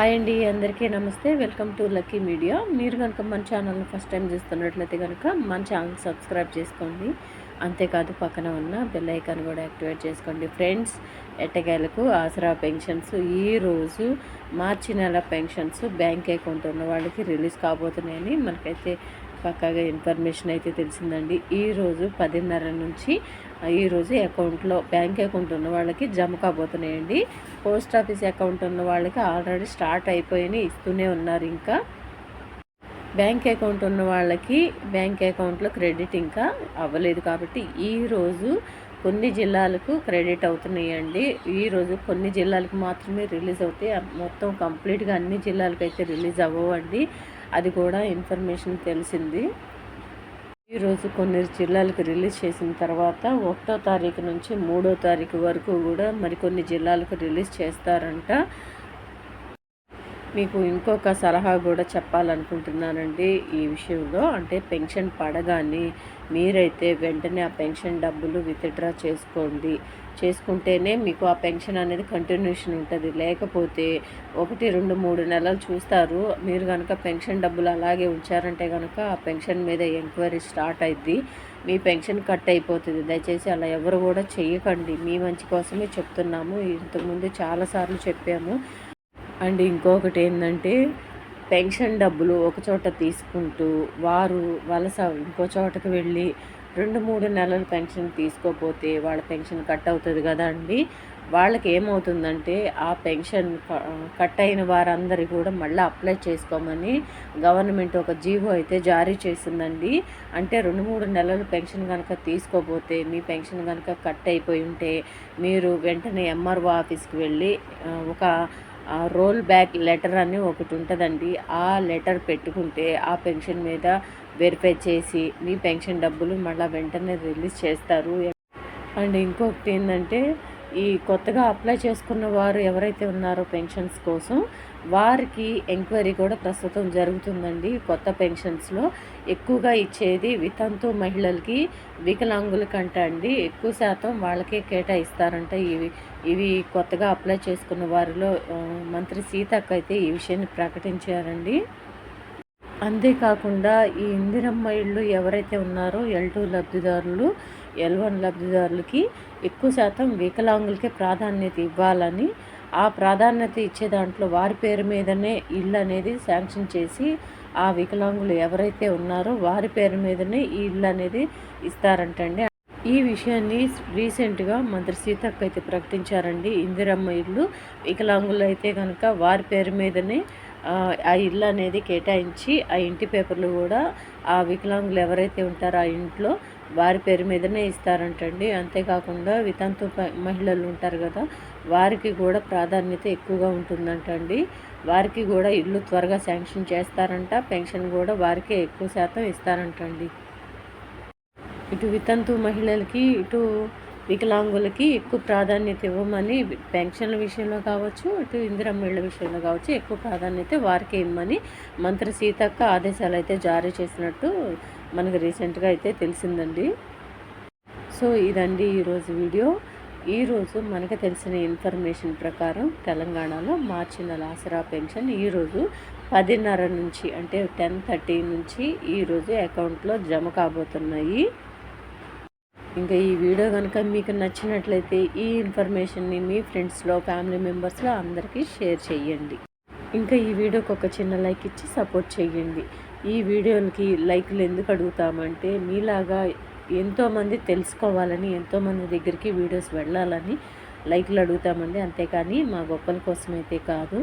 Hi అండి అందరికీ నమస్తే. Welcome to lucky media. మీరు కనుక మన ఛానల్ని ఫస్ట్ టైం చూస్తున్నట్లయితే కనుక మన ఛానల్ సబ్స్క్రైబ్ చేసుకోండి. అంతేకాదు పక్కన ఉన్న బెల్ ఐకాన్ కూడా యాక్టివేట్ చేసుకోండి. ఫ్రెండ్స్ ఎట్టగాయలకు ఆసరా పెన్షన్స్ ఈరోజు మార్చి నెల పెన్షన్స్ బ్యాంక్ అకౌంట్ ఉన్న వాళ్ళకి రిలీజ్ కాబోతున్నాయని మనకైతే పక్కాగా ఇన్ఫర్మేషన్ అయితే తెలిసిందండి. ఈరోజు పదిన్నర నుంచి ఈరోజు అకౌంట్లో బ్యాంక్ అకౌంట్ ఉన్న వాళ్ళకి జమ కాబోతున్నాయండి. పోస్ట్ ఆఫీస్ అకౌంట్ ఉన్న వాళ్ళకి ఆల్రెడీ స్టార్ట్ అయిపోయి ఇస్తూనే ఉన్నారు ఇంకా. బ్యాంక్ అకౌంట్ ఉన్న వాళ్ళకి బ్యాంక్ అకౌంట్లో క్రెడిట్ ఇంకా అవ్వలేదు కాబట్టి ఈరోజు కొన్ని జిల్లాలకు క్రెడిట్ అవుతున్నాయండి. ఈరోజు కొన్ని జిల్లాలకు మాత్రమే రిలీజ్ అవుతాయి. మొత్తం కంప్లీట్గా అన్ని జిల్లాలకు అయితే రిలీజ్ అవ్వవండి. అది కూడా ఇన్ఫర్మేషన్ తెలిసింది. ఈరోజు కొన్ని జిల్లాలకు రిలీజ్ చేసిన తర్వాత ఒకటో తారీఖు నుంచి మూడో తారీఖు వరకు కూడా మరికొన్ని జిల్లాలకు రిలీజ్ చేస్తారంట. మీకు ఇంకొక సలహా కూడా చెప్పాలనుకుంటున్నానండి ఈ విషయంలో. అంటే పెన్షన్ పడగానే మీరైతే వెంటనే ఆ పెన్షన్ డబ్బులు విత్డ్రా చేసుకోండి. చేసుకుంటేనే మీకు ఆ పెన్షన్ అనేది కంటిన్యూషన్ ఉంటుంది. లేకపోతే ఒకటి రెండు మూడు నెలలు చూస్తారు. మీరు కనుక పెన్షన్ డబ్బులు అలాగే ఉంచారంటే కనుక ఆ పెన్షన్ మీద ఎంక్వైరీ స్టార్ట్ అయింది మీ పెన్షన్ కట్ అయిపోతుంది. దయచేసి అలా ఎవరు కూడా చేయకండి మీ మంచి కోసమే చెప్తున్నాము. ఇంతకుముందు చాలాసార్లు చెప్పాము. అండ్ ఇంకొకటి ఏంటంటే పెన్షన్ డబ్బులు ఒక చోట తీసుకుంటూ వారు వలస ఇంకో చోటకి వెళ్ళి రెండు మూడు నెలలు పెన్షన్ తీసుకోపోతే వాళ్ళ పెన్షన్ కట్ అవుతుంది కదా అండి. వాళ్ళకి ఏమవుతుందంటే ఆ పెన్షన్ కట్ అయిన వారందరి కూడా మళ్ళీ అప్లై చేసుకోమని గవర్నమెంట్ ఒక జీవో అయితే జారీ చేసిందండి. అంటే రెండు మూడు నెలలు పెన్షన్ కనుక తీసుకోపోతే మీ పెన్షన్ కనుక కట్ అయిపోయి ఉంటే మీరు వెంటనే ఎంఆర్ఓ ఆఫీస్కి వెళ్ళి ఒక రోల్ బ్యాక్ లెటర్ అని ఒకటి ఉంటుందండి. ఆ లెటర్ పెట్టుకుంటే ఆ పెన్షన్ మీద వెరిఫై చేసి మీ పెన్షన్ డబ్బులు మళ్ళీ వెంటనే రిలీజ్ చేస్తారు. అండ్ ఇంకొకటి ఏంటంటే ఈ కొత్తగా అప్లై చేసుకున్న వారు ఎవరైతే ఉన్నారో పెన్షన్స్ కోసం వారికి ఎంక్వైరీ కూడా ప్రస్తుతం జరుగుతుందండి కొత్త పెన్షన్స్లో. ఎక్కువగా ఇచ్చేది వితంతు మహిళలకి వికలాంగులకంట అండి. ఎక్కువ శాతం వాళ్ళకే కేటాయిస్తారంట ఇవి ఇవి కొత్తగా అప్లై చేసుకున్న వారిలో మంత్రి సీతక్క అయితే ఈ విషయాన్ని ప్రకటించారండి. అంతేకాకుండా ఈ ఇందిరమ్మ ఇళ్ళు ఎవరైతే ఉన్నారో ఎల్ టూ లబ్ధిదారులు ఎల్ వన్ లబ్ధిదారులకి ఎక్కువ శాతం వికలాంగులకే ప్రాధాన్యత ఇవ్వాలని ఆ ప్రాధాన్యత ఇచ్చే దాంట్లో వారి పేరు మీదనే ఇల్లు అనేది శాంక్షన్ చేసి ఆ వికలాంగులు ఎవరైతే ఉన్నారో వారి పేరు మీదనే ఈ ఇల్లు అనేది ఇస్తారంటండి. ఈ విషయాన్ని రీసెంట్గా మంత్రి సీతక్క అయితే ప్రకటించారండి. ఇందిరమ్మ ఇల్లు వికలాంగులు అయితే కనుక వారి పేరు మీదనే ఆ ఇల్లు అనేది కేటాయించి ఆ ఇంటి పేపర్లు కూడా ఆ వికలాంగులు ఎవరైతే ఉంటారో ఆ ఇంట్లో వారి పేరు మీదనే ఇస్తారంటండి. అంతేకాకుండా వితంతు మహిళలు ఉంటారు కదా వారికి కూడా ప్రాధాన్యత ఎక్కువగా ఉంటుందంటండి. వారికి కూడా ఇల్లు త్వరగా శాంక్షన్ చేస్తారంట పెన్షన్ కూడా వారికే ఎక్కువ శాతం ఇస్తారంటండి. ఇటు వితంతు మహిళలకి ఇటు వికలాంగులకి ఎక్కువ ప్రాధాన్యత ఇవ్వమని పెన్షన్ల విషయంలో కావచ్చు ఇటు ఇందిరమ్మిళ్ళ విషయంలో కావచ్చు ఎక్కువ ప్రాధాన్యత వారికి ఇవ్వమని మంత్రి సీతక్క ఆదేశాలు అయితే జారీ చేసినట్టు మనకు రీసెంట్గా అయితే తెలిసిందండి. సో ఇదండి ఈరోజు వీడియో. ఈరోజు మనకు తెలిసిన ఇన్ఫర్మేషన్ ప్రకారం తెలంగాణలో మార్చి నెల ఆసరా పెన్షన్ ఈరోజు పదిన్నర నుంచి అంటే టెన్ థర్టీ నుంచి ఈరోజు అకౌంట్లో జమ కాబోతున్నాయి. ఇంకా ఈ వీడియో కనుక మీకు నచ్చినట్లయితే ఈ ఇన్ఫర్మేషన్ని మీ ఫ్రెండ్స్లో ఫ్యామిలీ మెంబర్స్లో అందరికీ షేర్ చేయండి. ఇంకా ఈ వీడియోకి ఒక చిన్న లైక్ ఇచ్చి సపోర్ట్ చేయండి. ఈ వీడియోలకి లైక్లు ఎందుకు అడుగుతామంటే మీలాగా ఎంతోమంది తెలుసుకోవాలని ఎంతోమంది దగ్గరికి వీడియోస్ వెళ్ళాలని లైక్లు అడుగుతామండి. అంతేకాని మా గొప్పల కోసం అయితే కాదు.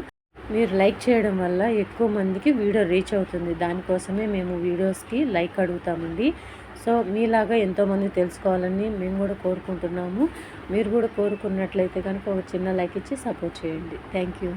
మీరు లైక్ చేయడం వల్ల ఎక్కువ మందికి వీడియో రీచ్ అవుతుంది. దానికోసమే మేము వీడియోస్కి లైక్ అడుగుతామండి. సో మీలాగా ఎంతోమంది తెలుసుకోవాలని మేము కూడా కోరుకుంటున్నాము. మీరు కూడా కోరుకున్నట్లయితే కనుక ఒక చిన్న లైక్ ఇచ్చి సపోర్ట్ చేయండి. Thank you.